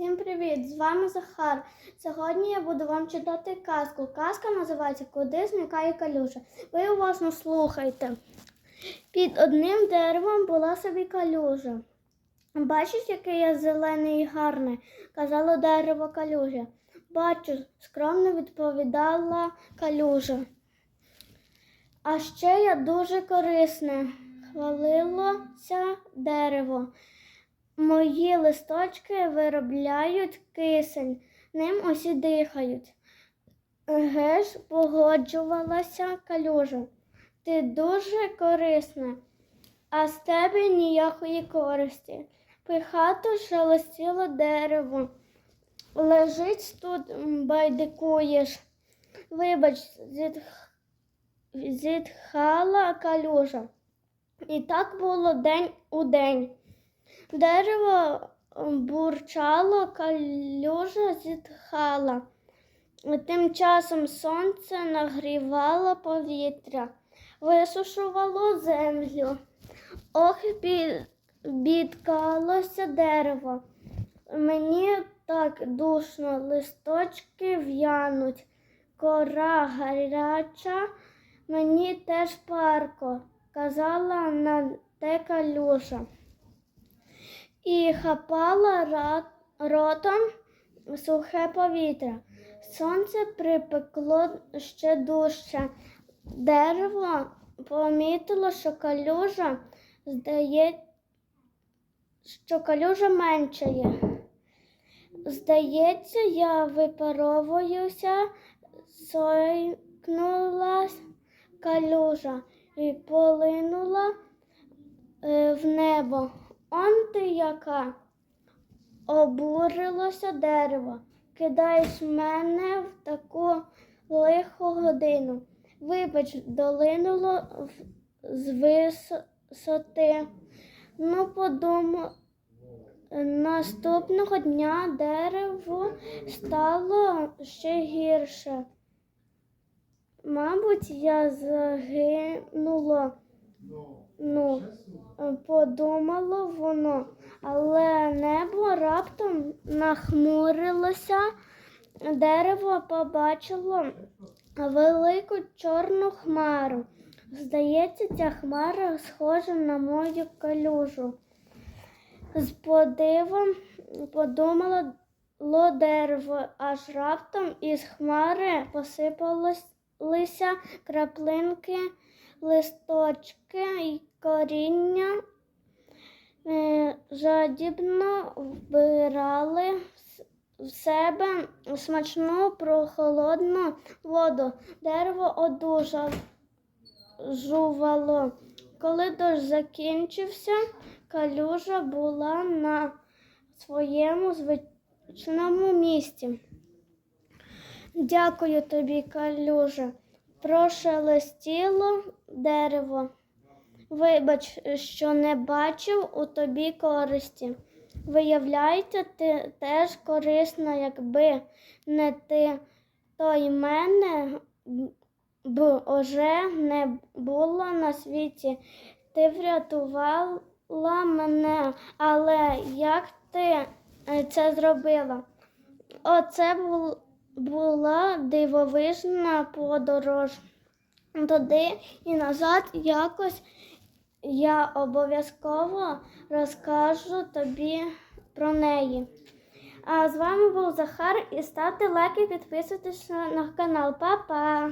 Всім привіт! З вами Захар. Сьогодні я буду вам читати казку. Казка називається Куди зникає калюжа. Ви уважно слухайте. Під одним деревом була собі калюжа. Бачиш, який я зелений і гарний, казало дерево калюжа. Бачу, скромно відповідала калюжа. А ще я дуже корисне, хвалилося дерево. Мої листочки виробляють кисень, ним усі дихають. Еге ж, погоджувалася калюжа. Ти дуже корисна, а з тебе ніякої користі. Пихато шелестіло дерево. Лежить тут, байдикуєш. Вибач, зітх... зітхала калюжа. І так було день у день. Дерево бурчало, калюжа зітхала. Тим часом сонце нагрівало повітря, висушувало землю. Ох, бідкалося дерево. Мені так душно, листочки в'януть, кора гаряча, мені теж парко, казала на те калюжа і хапала ротом сухе повітря. Сонце припекло ще дужче. Дерево помітило, що калюжа здає, що калюжа меншає. Здається, я випаровуюся, сойкнулась калюжа і полинула е, в небо. Он ти яка? Обурилося дерево. Кидаєш мене в таку лиху годину. Вибач, долинуло з висоти. Ну, подумав, наступного дня дерево стало ще гірше. Мабуть, я загинула. Ну, подумало воно, але небо раптом нахмурилося, дерево побачило велику чорну хмару. Здається, ця хмара схожа на мою калюжу. З подивом подумало дерево, аж раптом із хмари посипалися краплинки листочки коріння е, жадібно вбирали в- себе смачну прохолодну воду. Дерево одужувало. Коли дощ закінчився, калюжа була на своєму звичному місці. Дякую тобі, калюжа. Прошелестіло дерево. Вибач, що не бачив у тобі користі. Виявляється, ти теж корисна, якби не ти, то й мене б уже не було на світі. Ти врятувала мене, але як ти е, це зробила? Оце була дивовижна подорож. Туди і назад якось я обов'язково розкажу тобі про неї. А з вами був Захар і ставте лайки, підписуйтесь на канал. Па-па!